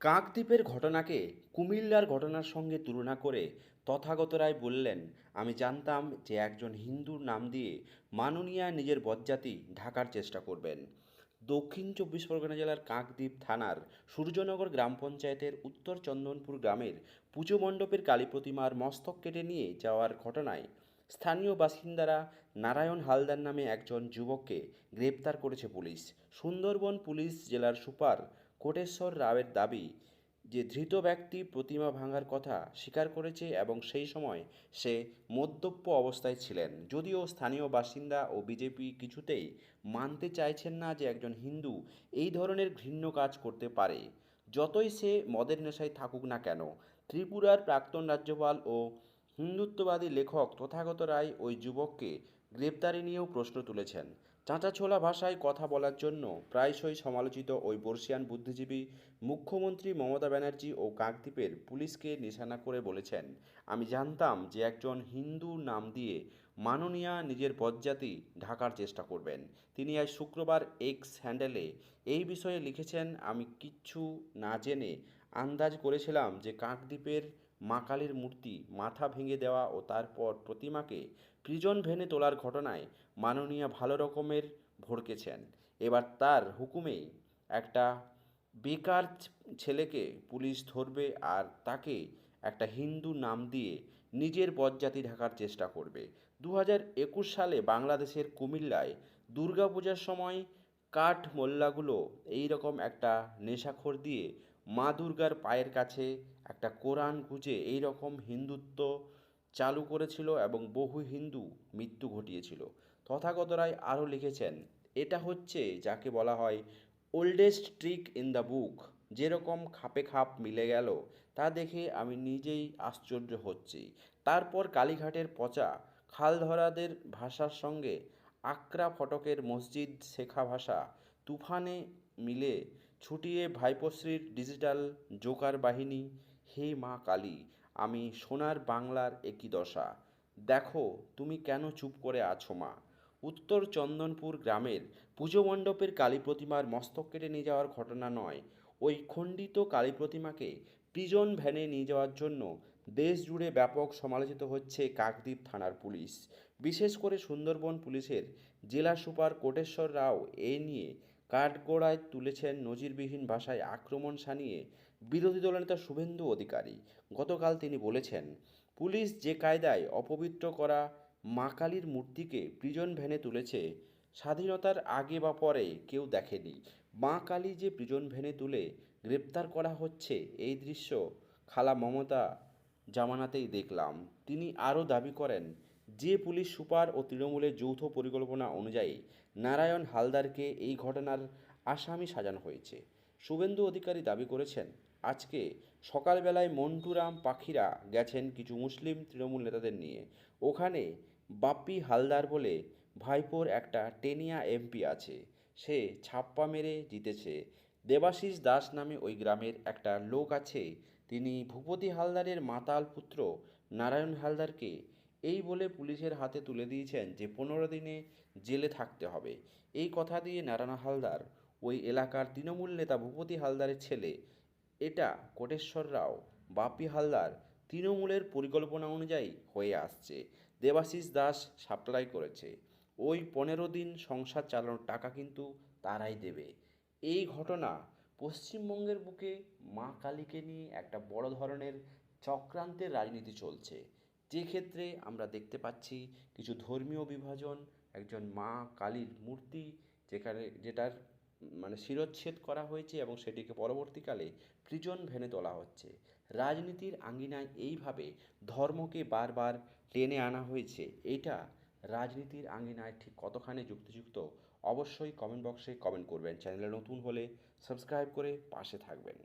কাকদ্বীপের ঘটনাকে কুমিল্লার ঘটনার সঙ্গে তুলনা করে তথাগত রায় বললেন, আমি জানতাম যে একজন হিন্দুর নাম দিয়ে মাননীয়া নিজের বজ্জাতি ঢাকার চেষ্টা করবেন। দক্ষিণ চব্বিশ পরগনা জেলার কাকদ্বীপ থানার সূর্যনগর গ্রাম পঞ্চায়েতের উত্তর চন্দনপুর গ্রামের পুজো মণ্ডপের কালী প্রতিমার মস্তক কেটে নিয়ে যাওয়ার ঘটনায় স্থানীয় বাসিন্দারা নারায়ণ হালদার নামে একজন যুবককে গ্রেপ্তার করেছে পুলিশ। সুন্দরবন পুলিশ জেলার সুপার কোটেশ্বর রাওয়ের দাবি যে ধৃত ব্যক্তি প্রতিমা ভাঙার কথা স্বীকার করেছে এবং সেই সময় সে মদ্যপ্য অবস্থায় ছিলেন। যদিও স্থানীয় বাসিন্দা ও বিজেপি কিছুতেই মানতে চাইছেন না যে একজন হিন্দু এই ধরনের ঘৃণ্য কাজ করতে পারে। যতই সে মদের নেশায় থাকুক না কেন, ত্রিপুরার প্রাক্তন রাজ্যপাল ও হিন্দুত্ববাদী লেখক তথাগত রায় ওই যুবককে গ্রেপ্তারি নিয়েও প্রশ্ন তুলেছেন। চাঁচাছোলা ভাষায় কথা বলার জন্য প্রায়শই সমালোচিত ওই বর্ষিয়ান বুদ্ধিজীবী মুখ্যমন্ত্রী মমতা ব্যানার্জি ও কাকদ্বীপের পুলিশকে নিশানা করে বলেছেন, আমি জানতাম যে একজন হিন্দু নাম দিয়ে মাননীয়া নিজের বজ্জাতি ঢাকার চেষ্টা করবেন। তিনি আজ শুক্রবার এক্স হ্যান্ডেলে এই বিষয়ে লিখেছেন, আমি কিচ্ছু না জেনে আন্দাজ করেছিলাম যে কাকদ্বীপের মা কালীর মূর্তি, মাথা ভেঙে দেওয়া ও তারপর প্রতিমাকে প্রিজন ভেনে তোলার ঘটনায় মাননীয়া ভালো রকমের ভড়কেছেন। এবার তার হুকুমেই একটা বেকার ছেলেকে পুলিশ ধরবে আর তাকে একটা হিন্দু নাম দিয়ে নিজের বজ্জাতি ঢাকার চেষ্টা করবে। দু একুশ সালে বাংলাদেশের কুমিল্লায় দুর্গাপূজার সময় কাঠ মোল্লাগুলো এই রকম একটা নেশাখোর দিয়ে মা দুর্গার পায়ের কাছে একটা কোরআন গুজে এই রকম হিন্দুত্ব চালু করেছিল এবং বহু হিন্দু মৃত্যু ঘটিয়েছিল। তথাগত রায় আরও লিখেছেন, এটা হচ্ছে যাকে বলা হয় oldest trick in the book যেরকম খাপে খাপ মিলে গেল, তা দেখে আমি নিজেই আশ্চর্য হচ্ছি। তারপর কালীঘাটের পচা খালধরাদের ভাষার সঙ্গে আকরা ফটকের মসজিদ শেখা ভাষা তুফানে মিলে ছুটিয়ে ভাইপোশ্রীর ডিজিটাল জোকার বাহিনী, হে মা কালী, আমি সোনার বাংলার একই দশা। দেখো, তুমি কেন চুপ করে আছো মা? উত্তর চন্দনপুর গ্রামের পুজো মণ্ডপের কালী প্রতিমার মস্তক কেটে নিয়ে যাওয়ার ঘটনা নয়। ওই খণ্ডিত কালী প্রতিমাকে প্রিজন ভ্যানে নিয়ে যাওয়ার জন্য দেশ জুড়ে ব্যাপক সমালোচিত হচ্ছে কাকদ্বীপ থানার পুলিশ। বিশেষ করে সুন্দরবন পুলিশের জেলা সুপার কোটেশ্বর রাও এ নিয়ে কাঠগোড়ায় তুলেছেন নজিরবিহীন ভাষায় আক্রমণ শানিয়ে বিরোধী দলনেতা শুভেন্দু অধিকারী। গতকাল তিনি বলেছেন, পুলিশ যে কায়দায় অপবিত্র করা মা কালীর মূর্তিকে প্রিজন ভ্যানে তুলেছে, স্বাধীনতার আগে বা পরে কেউ দেখেনি। মা কালী যে প্রিজন ভ্যানে তুলে গ্রেপ্তার করা হচ্ছে, এই দৃশ্য খালা মমতা জামানাতেই দেখলাম। তিনি আরও দাবি করেন যে পুলিশ সুপার ও তৃণমূলের যৌথ পরিকল্পনা অনুযায়ী নারায়ণ হালদারকে এই ঘটনার আসামি সাজানো হয়েছে। শুভেন্দু অধিকারী দাবি করেছেন, আজকে সকালবেলায় মন্টুরাম পাখিরা গেছেন কিছু মুসলিম তৃণমূল নেতাদের নিয়ে। ওখানে বাপ্পি হালদার বলে ভাইপোর একটা টেনিয়া এমপি আছে। সে ছাপ্পা মেরে জিতেছে। দেবাশিস দাস নামে ওই গ্রামের একটা লোক আছে। তিনি ভূপতি হালদারের মাতাল পুত্র নারায়ণ হালদারকে এই বলে পুলিশের হাতে তুলে দিয়েছেন যে পনেরো দিনে জেলে থাকতে হবে। এই কথা দিয়ে নারায়ণ হালদার, ওই এলাকার তৃণমূল নেতা ভূপতি হালদারের ছেলে, এটা কোটেশ্বর রাও বাপি হালদার তৃণমূলের পরিকল্পনা অনুযায়ী হয়ে আসছে। দেবাশিস দাস সাপ্লাই করেছে। ওই পনেরো দিন সংসার চালানোর টাকা কিন্তু তারাই দেবে। এই ঘটনা পশ্চিমবঙ্গের বুকে মা কালীকে নিয়ে একটা বড় ধরনের চক্রান্তের রাজনীতি চলছে। যে ক্ষেত্রে আমরা দেখতে পাচ্ছি কিছু ধর্মীয় বিভাজন, একজন মা কালীর মূর্তি যেখানে, যেটার মানে শিরচ্ছেদ করা হয়েছে এবং সেটিকে পরবর্তীকালে প্রিজন ভেনে তোলা হচ্ছে। রাজনীতির আঙ্গিনায় এইভাবে ধর্মকে বারবার টেনে আনা হয়েছে, এটা রাজনীতির আঙ্গিনায় ঠিক কতখানি যুক্তিযুক্ত অবশ্যই কমেন্ট বক্সে কমেন্ট করবেন। চ্যানেলে নতুন হলে সাবস্ক্রাইব করে পাশে থাকবেন।